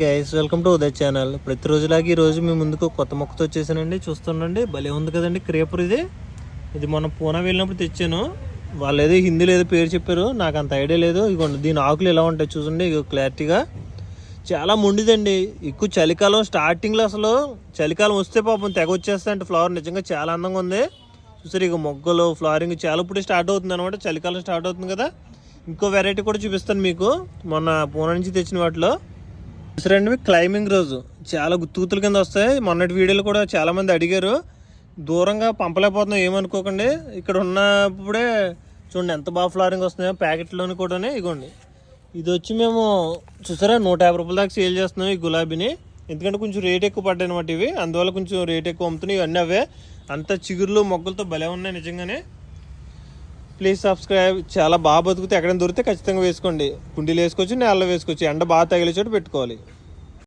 Guys welcome to Uday channel. ప్రతిరోజులాగా ఈ రోజు మీ ముందుకు కొత్త మొక్కతో వచ్చేసానండి. చూస్తుండండి భలే ఉంది కదండి క్రేపర్ ఇది. ఇది మొన్న పూనా వెళ్ళినప్పుడు తెచ్చాను. వాళ్ళు ఏదో హిందీలో ఏదో పేరు చెప్పారు నాకు అంత ఐడియా లేదు. ఇగోండి దీని ఆకులు ఎలా ఉంటాయి చూడండి ఇగో క్లారిటీగా. చాలా ముండిదండి. ఎక్కువ చలికాలం స్టార్టింగ్లో అసలు చలికాలం వస్తే పాపం తెగ వచ్చేస్తా అంటే ఫ్లవర్. నిజంగా చాలా అందంగా ఉంది. చూసారు ఇక మొగ్గలు ఫ్లవరింగ్ చాలా ఇప్పుడే స్టార్ట్ అవుతుంది అనమాట చలికాలం స్టార్ట్ అవుతుంది కదా. ఇంకో వెరైటీ కూడా చూపిస్తాను మీకు. మొన్న పూనా నుంచి తెచ్చిన వాటిలో. చూసారండి క్లైంబింగ్ రోజు. చాలా గుత్తూతుల కింద వస్తాయి. మొన్నటి వీడియోలు కూడా చాలామంది అడిగారు. దూరంగా పంపలేకపోతున్నాం ఏమనుకోకండి. ఇక్కడ ఉన్నప్పుడే చూడండి ఎంత బాగా ఫ్లారింగ్ వస్తున్నాయో ప్యాకెట్లోని కూడా ఇగోండి. ఇది వచ్చి మేము చూసారా నూట యాభై రూపాయల దాకా సేల్ చేస్తున్నాం ఈ గులాబీని. ఎందుకంటే కొంచెం రేట్ ఎక్కువ పడ్డాయి అనమాట ఇవి. అందువల్ల కొంచెం రేట్ ఎక్కువ అమ్ముతున్నాయి ఇవన్నీ అవే. అంత చిగురులు మొగ్గలతో భలే ఉన్నాయి నిజంగానే. Please subscribe. చాలా బాగా బతుకుతే ఎక్కడైనా దొరికితే ఖచ్చితంగా వేసుకోండి. కుండీలు వేసుకోవచ్చు నేలలో వేసుకోవచ్చు. ఎండ బాగా తగిలే చోట పెట్టుకోవాలి.